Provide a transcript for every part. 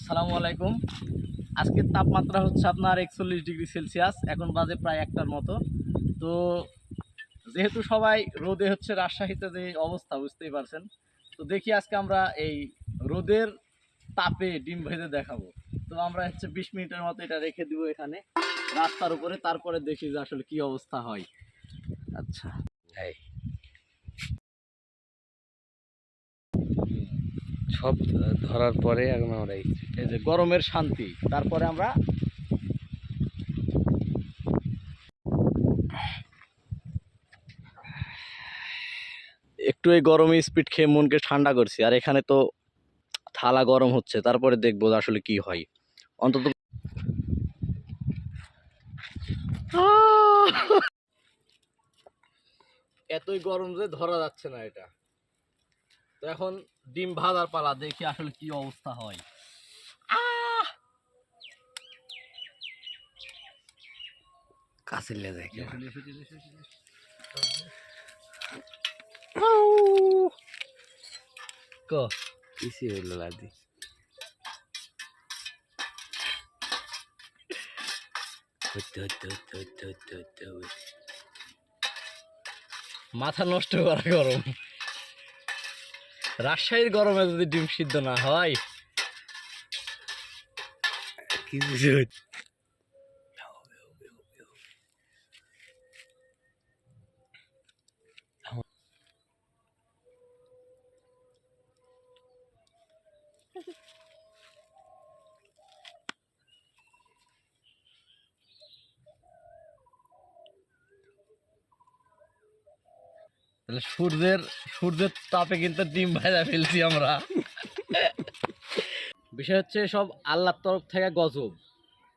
আসসালামু আলাইকুম। আজকের তাপমাত্রা হচ্ছে আপনার একচল্লিশ ডিগ্রি সেলসিয়াস, এখন বাজে প্রায় একটার মতো। তো যেহেতু সবাই রোদে হচ্ছে রাজশাহীতে যে অবস্থা, বুঝতেই পারছেন। তো দেখি আজকে আমরা এই রোদের তাপে ডিম ভেজে দেখাবো। তো আমরা হচ্ছে বিশ মিনিটের মতো এটা রেখে দিব এখানে, রাস্তার উপরে, তারপরে দেখি যে আসলে কি অবস্থা হয়। আচ্ছা। এই সব ধরার পরে এখন আমরা এই যে গরমের শান্তি তারপরে আমরা একটু এই গরমে স্পিড খেয়ে মনকে ঠান্ডা করছি আর এখানে তো থালা গরম হচ্ছে তারপরে দেখব আসলে কি হয়। অন্তত এতই গরম যে ধরা যাচ্ছে না এটা। তো এখন ডিম ভাজার পালা দেখি আসলে কি অবস্থা হয়। ক। হইল লাদি। মাথা নষ্ট করা গরম। রাজশাহীর গরমে যদি ডিম সিদ্ধ না হয়। তাহলে সূর্যের সূর্যের তাপে কিন্তু ডিম ভাজা ফেলছি আমরা। বিষয় হচ্ছে সব আল্লাহর তরফ থেকে গজব।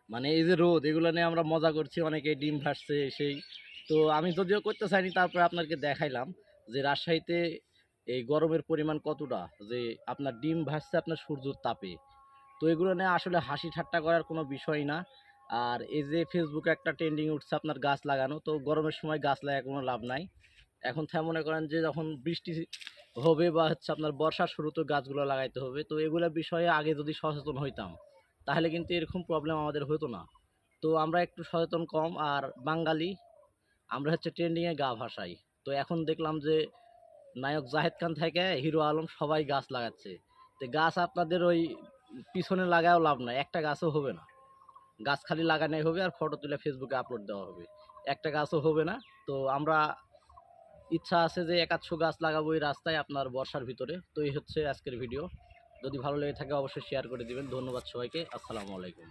মানে এই যে রোদ, এগুলো নিয়ে আমরা মজা করছি, অনেকে ডিম ভাসছে সেই। তো আমি যদিও করতে চাইনি, তারপরে আপনাকে দেখাইলাম যে রাজশাহীতে এই গরমের পরিমাণ কতটা, যে আপনার ডিম ভাসছে আপনার সূর্যের তাপে। তো এগুলো নিয়ে আসলে হাসি ঠাট্টা করার কোনো বিষয় না। আর এই যে ফেসবুকে একটা ট্রেন্ডিং উঠছে আপনার গাছ লাগানো, তো গরমের সময় গাছ লাগায় কোনো লাভ নাই। এখন থেকে মনে করেন যে যখন বৃষ্টি হবে বা হচ্ছে আপনার বর্ষার শুরুতে গাছগুলো লাগাইতে হবে, তো এগুলো বিষয়ে আগে যদি সচেতন হইতাম, তাহলে কিন্তু এরকম প্রবলেম আমাদের হতো না। তো আমরা একটু সচেতন কম, আর বাঙালি, আমরা হচ্ছে ট্রেন্ডিংয়ে গা ভাসাই। তো এখন দেখলাম যে নায়ক জাহেদ খান থেকে হিরো আলম সবাই গাছ লাগাচ্ছে। তো গাছ আপনাদের ওই পিছনে লাগাও লাভ নাই, একটা গাছও হবে না। গাছ খালি লাগানোই হবে, আর ফটো তুলে ফেসবুকে আপলোড দেওয়া হবে। একটা গাছও হবে না, তো আমরা ইচ্ছা আছে যে একাচ্ছ গাছ লাগাবো এই রাস্তায় আপনার বর্ষার ভিতরে। তো এই হচ্ছে আজকের ভিডিও। যদি ভালো লেগে থাকে অবশ্যই শেয়ার করে দিবেন। ধন্যবাদ সবাইকে। আসসালামু আলাইকুম।